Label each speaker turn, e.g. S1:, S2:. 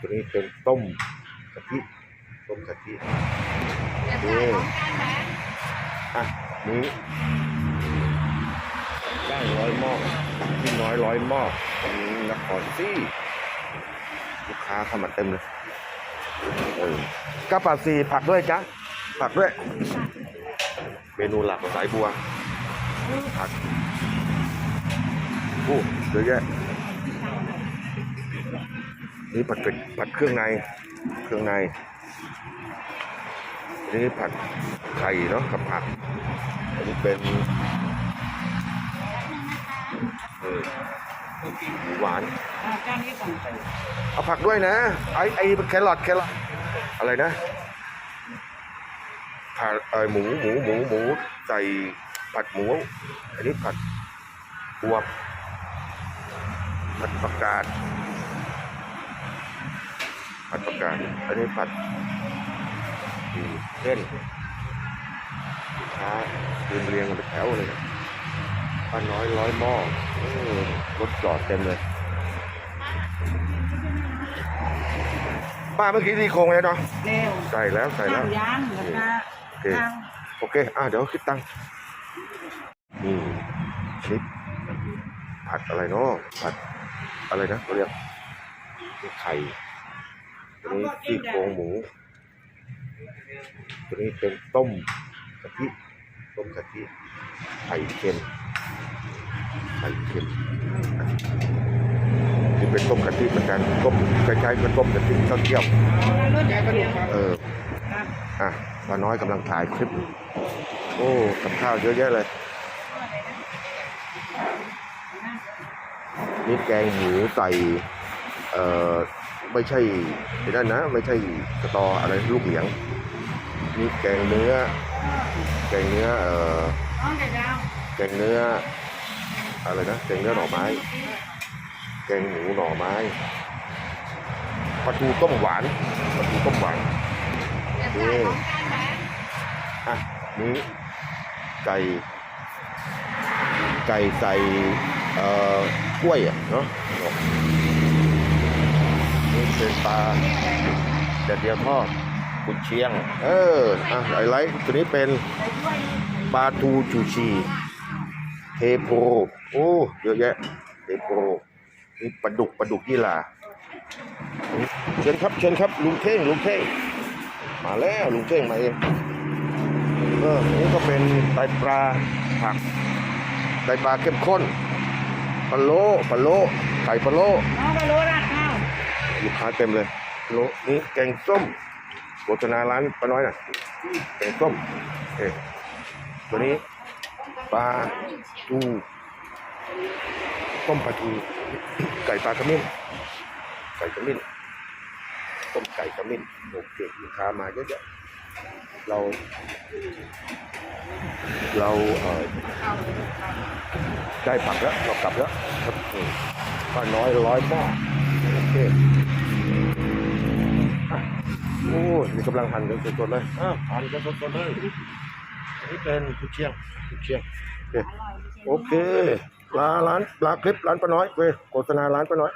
S1: ตัวนี้เป็นต้มกะทิต้มกะทิ
S2: จะใส่ของกันไหม
S1: อะนี้ย่างร้อยหม้อที่น้อยร้อยหม้อตรงนี้นครซี่ลูกค้าเข้ามาเต็มเลยเออกระปาซีผักด้วยจ้ะผักด้วย เมนูหลักของสายบัวผักโอ้เยอะแยะ นี่ผัดเป็ดผัดเครื่องใน เครื่องในนี่ผัดไข่เนาะกับผักอันนี้เป็นเออหมูหวาน
S2: อ่าจานนี้ก่อน
S1: เอาผักด้วยนะ ไอไอแครอทแครอทอะไรนะผัดเออหมูหมูหมูหมูใส่ผัดหมู อันนี้ผัดบวบผัดผักกาด ผัดผักกาดอันนี้ผัดอืมเส้นช้าเรียงเรียงกันเป็นแถวเลยนะป้าน้อยร้อยหม้อเออรถจอดเต็มเลย ป้าเมื่อกี้ซี่โครงเลยเนาะ
S2: เร็ว
S1: ใส่แล้วใส่แล้ว
S2: ข้างยางแล้วก็
S1: โอเค
S2: ข้าง
S1: โอเค อะเดี๋ยวคิดตังค์นี่อันนี้ผัดอะไรเนาะผัดอะไรนะเขาเรียกไข่ ตัวนี้ซี่โครงหมู ตัวนี้เป็นต้มกะทิ ต้มกะทิ ไข่เค็ม ไข่เค็มนี่เป็นต้มกะทิเหมือนกันต้มคล้ายๆกับต้มกะทิข้าวเกี๊ยว
S2: รถใหญ่กระดูกครับ
S1: เออ
S2: ครับ
S1: อะป้าน้อยกำลังถ่ายคลิป โอ้กับข้าวเยอะแยะเลยนี่แกงหมูใส่เอ่อ ไม่ใช่ไอ้นั่นนะ ไม่ใช่สตออะไรลูกเหลียง นี่แกงเนื้อ แกงเนื้อเอ่อแกงเนื้อ อะไรนะแกงเนื้อหน่อไม้ แกงหมูหน่อไม้ปลาทูต้มหวานปลาทูต้มหวาน
S2: จะใส่ของกันไหม
S1: อะนี้ไก่ ไก่ใส่เอ่อกล้วยอะเนาะ ป็นปลาแดดเดียวทอดกุนเชียง เอออะไฮไลท์ตัวนี้เป็น
S2: ใส่ถ้วย
S1: ปลาทูชูชีเทโพโอ้เยอะแยะเทโพนี่ปลาดุกปลาดุกยี่หร่าเชิญครับเชิญครับลุงเท่งลุงเท่งมาแล้วลุงเท่งมาเองเออนี่ก็เป็นไตปลาผักไตปลาเข้มข้นปลาโลปลาโลไข่ปลาโล
S2: น้องไปรู้ราดข้าว
S1: ลูกค้าเต็มเลยโลนี่แกงส้มโฆษณาร้านป้าน้อยน่ะแกงส้มเอตัวนี้ปลาทูต้มปลาทูไก่ปลาขมิ้นไก่ขมิ้นต้มไก่ขมิ้นโอเคลูกค้ามาเยอะแยะเรา เราเออได้ผักแล้วเรากลับแล้วครับป้าน้อยร้อยหม้อ โอเคโอ้ยนี่กำลังหั่นกันสดๆเลยอ้าวหั่นกันสดๆเลยอันนี้เป็นกุนเชียงกุนเชียงโอเคโอเคลาร้านลาคลิปร้านป้าน้อยเว้ยโฆษณาร้านป้าน้อย